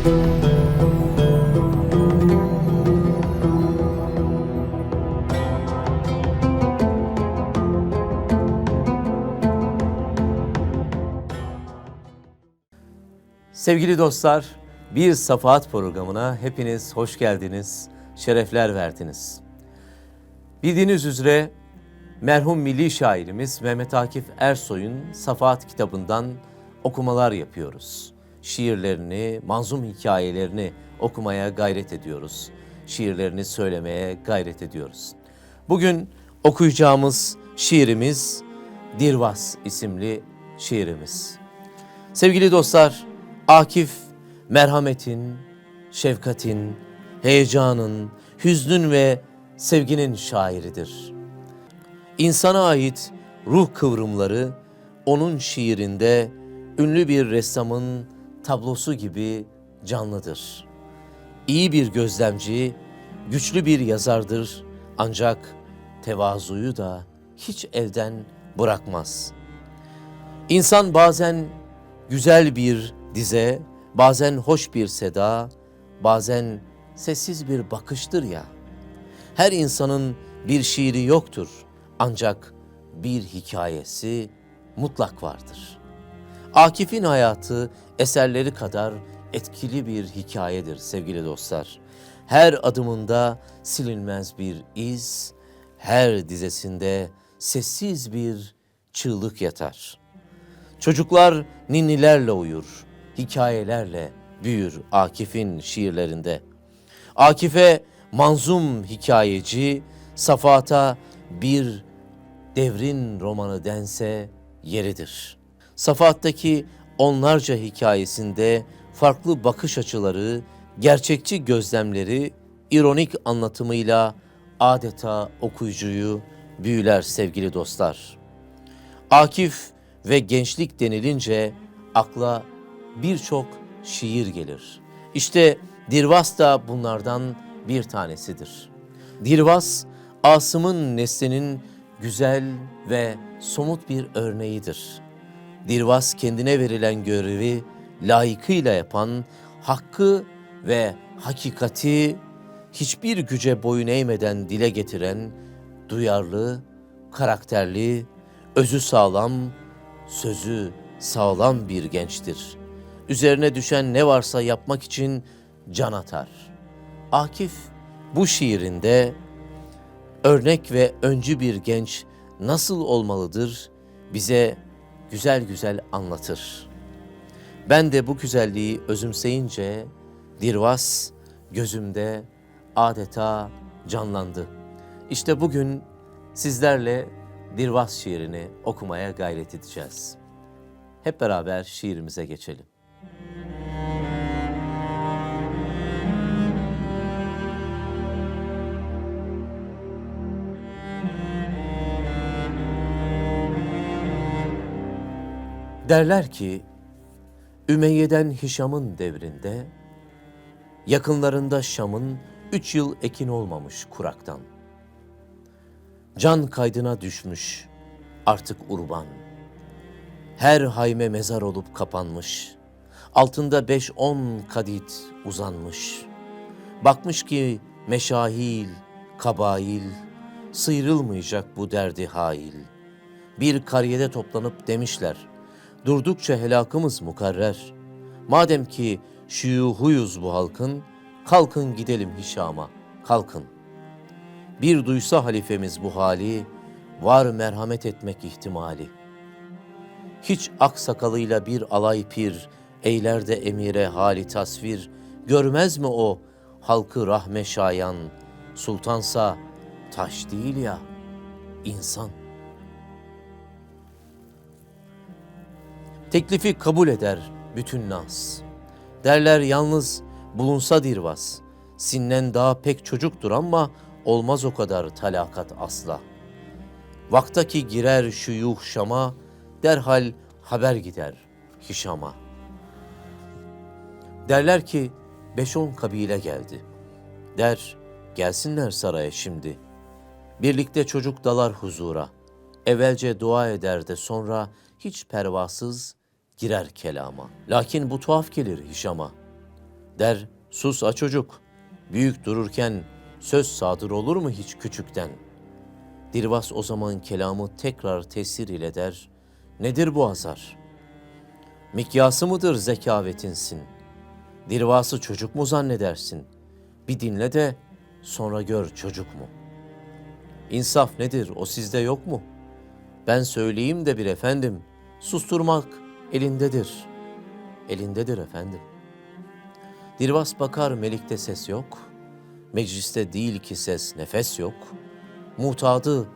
Sevgili dostlar, bir Safahat programına hepiniz hoş geldiniz, şerefler verdiniz. Bildiğiniz üzere merhum milli şairimiz Mehmet Akif Ersoy'un Safahat kitabından okumalar yapıyoruz. Şiirlerini, manzum hikayelerini okumaya gayret ediyoruz. Şiirlerini söylemeye gayret ediyoruz. Bugün okuyacağımız şiirimiz Dirvas isimli şiirimiz. Sevgili dostlar, Akif merhametin, şefkatin, heyecanın, hüznün ve sevginin şairidir. İnsana ait ruh kıvrımları onun şiirinde ünlü bir ressamın tablosu gibi canlıdır. İyi bir gözlemci, güçlü bir yazardır ancak tevazuyu da hiç elden bırakmaz. İnsan bazen güzel bir dize, bazen hoş bir seda, bazen sessiz bir bakıştır ya. Her insanın bir şiiri yoktur ancak bir hikayesi mutlak vardır. Akif'in hayatı eserleri kadar etkili bir hikayedir sevgili dostlar. Her adımında silinmez bir iz, her dizesinde sessiz bir çığlık yatar. Çocuklar ninnilerle uyur, hikayelerle büyür Akif'in şiirlerinde. Akif'e manzum hikayeci, Safat'a bir devrin romanı dense yeridir. Safat'taki onlarca hikayesinde farklı bakış açıları, gerçekçi gözlemleri, ironik anlatımıyla adeta okuyucuyu büyüler sevgili dostlar. Akif ve gençlik denilince akla birçok şiir gelir. İşte Dirvas da bunlardan bir tanesidir. Dirvas, Asım'ın neslinin güzel ve somut bir örneğidir. Dirvas kendine verilen görevi layıkıyla yapan, hakkı ve hakikati hiçbir güce boyun eğmeden dile getiren, duyarlı, karakterli, özü sağlam, sözü sağlam bir gençtir. Üzerine düşen ne varsa yapmak için can atar. Akif bu şiirinde örnek ve öncü bir genç nasıl olmalıdır bize güzel güzel anlatır. Ben de bu güzelliği özümseyince Dirvas gözümde adeta canlandı. İşte bugün sizlerle Dirvas şiirini okumaya gayret edeceğiz. Hep beraber şiirimize geçelim. Derler ki Ümeyye'den Hişam'ın devrinde yakınlarında Şam'ın üç yıl ekin olmamış kuraktan. Can kaydına düşmüş artık urban. Her hayme mezar olup kapanmış. Altında beş on kadit uzanmış. Bakmış ki meşahil, kabail, sıyrılmayacak bu derdi hail. Bir kariyede toplanıp demişler, durdukça helakımız mukarrer. Madem ki şuyuhuyuz bu halkın, kalkın gidelim Hişam'a, kalkın. Bir duysa halifemiz bu hali, var merhamet etmek ihtimali. Hiç aksakalıyla bir alay pir, eyler de emire hali tasvir, görmez mi o halkı rahme şayan, sultansa taş değil ya, insan. Teklifi kabul eder bütün nas. Derler yalnız bulunsa dirvas. Sinnen daha pek çocuktur ama olmaz o kadar talakat asla. Vaktaki girer şuyuh Şam'a, derhal haber gider Hişam'a. Derler ki beş on kabile geldi. Der gelsinler saraya şimdi. Birlikte çocuk dalar huzura. Evvelce dua eder de sonra hiç pervasız girer kelama. Lakin bu tuhaf gelir Hişam'a. Der, sus a çocuk, büyük dururken söz sadır olur mu hiç küçükten? Dirvas o zaman kelamı tekrar tesir ile der, nedir bu azar? Mikyası mıdır zekavetinsin? Dirvası çocuk mu zannedersin? Bir dinle de sonra gör çocuk mu? İnsaf nedir o sizde yok mu? Ben söyleyeyim de bir efendim, susturmak elindedir. Elindedir efendim. Dirvas bakar melikte ses yok. Mecliste değil ki ses nefes yok. Mutadı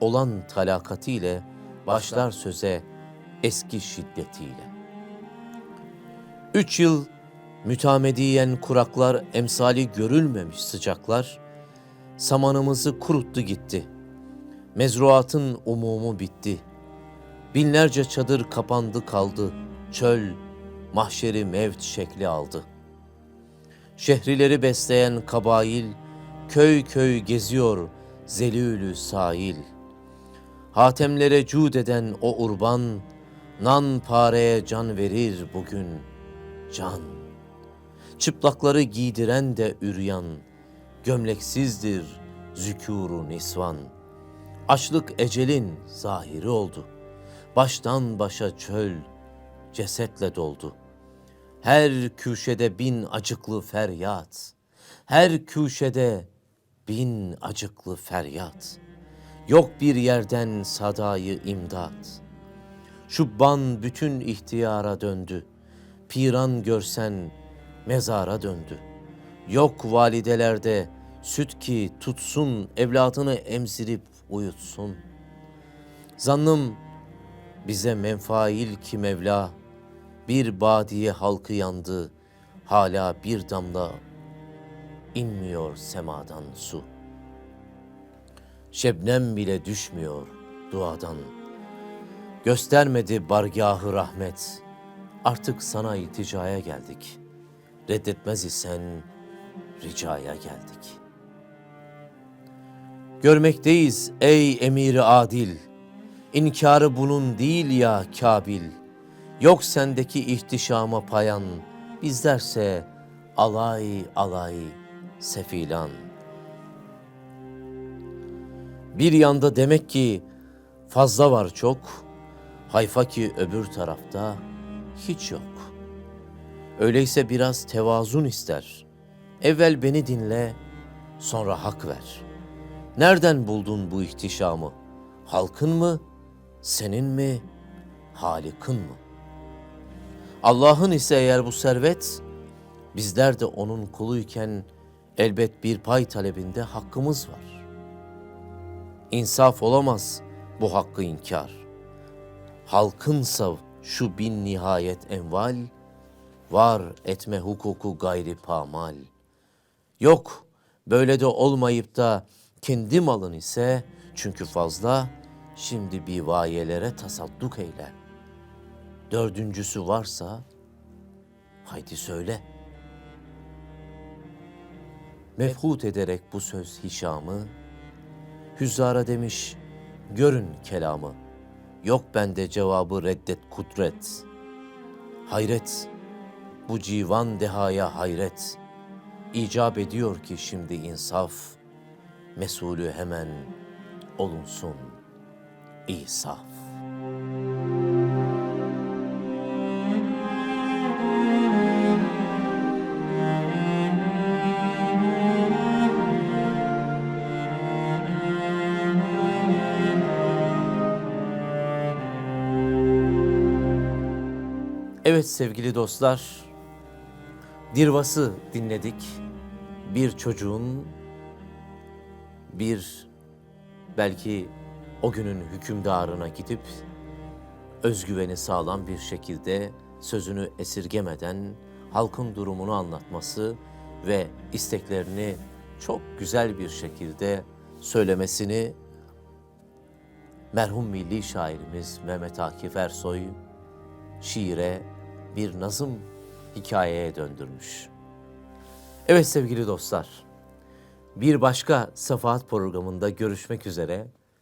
olan talakatiyle başlar söze eski şiddetiyle. Üç yıl mütamediyen kuraklar emsali görülmemiş sıcaklar samanımızı kuruttu gitti. Mezruatın umumu bitti. Binlerce çadır kapandı kaldı. Çöl mahşeri mevt şekli aldı. Şehrileri besleyen kabail köy köy geziyor zelülü sahil. Hatemlere cud eden o urban nan pareye can verir bugün can. Çıplakları giydiren de üryan, gömleksizdir zükûru nisvan. Açlık ecelin zahiri oldu. Baştan başa çöl cesetle doldu. Her köşede bin acıklı feryat. Her köşede bin acıklı feryat. Yok bir yerden sadayı imdat. Şubban bütün ihtiyara döndü. Piran görsen mezara döndü. Yok validelerde süt ki tutsun evladını emzirip uyutsun. Zannım bize menfail ki Mevla bir badiye halkı yandı. Hala bir damla inmiyor semadan su. Şebnem bile düşmüyor duadan. Göstermedi bargahı rahmet. Artık sana ilticaya geldik. Reddetmez isen ricaya geldik. Görmekteyiz ey emiri adil. İnkarı bunun değil ya Kabil. Yok sendeki ihtişama payan. Bizlerse alay alay sefilan. Bir yanda demek ki fazla var çok. Hayfa ki öbür tarafta hiç yok. Öyleyse biraz tevazun ister. Evvel beni dinle, sonra hak ver. Nereden buldun bu ihtişamı? Halkın mı, senin mi, Halik'in mı? Allah'ın ise eğer bu servet, bizler de onun kuluyken elbet bir pay talebinde hakkımız var. İnsaf olamaz bu hakkı inkar. Halkınsa şu bin nihayet enval, var etme hukuku gayri pamal. Yok böyle de olmayıp da kendi malın ise çünkü fazla şimdi bir vayelere tasadduk eyle. Dördüncüsü varsa haydi söyle. Mefhut ederek bu söz Hişam'ı, Hüzzara demiş, görün kelamı. Yok bende cevabı reddet kudret. Hayret, bu civan dehaya hayret. İcap ediyor ki şimdi insaf, mesulü hemen olunsun İsaf. Evet sevgili dostlar, Dirvas'ı dinledik. Bir çocuğun bir belki o günün hükümdarına gidip özgüveni sağlam bir şekilde sözünü esirgemeden halkın durumunu anlatması ve isteklerini çok güzel bir şekilde söylemesini merhum milli şairimiz Mehmet Akif Ersoy şiire bir nazım hikayeye döndürmüş. Evet sevgili dostlar, bir başka Safahat programında görüşmek üzere.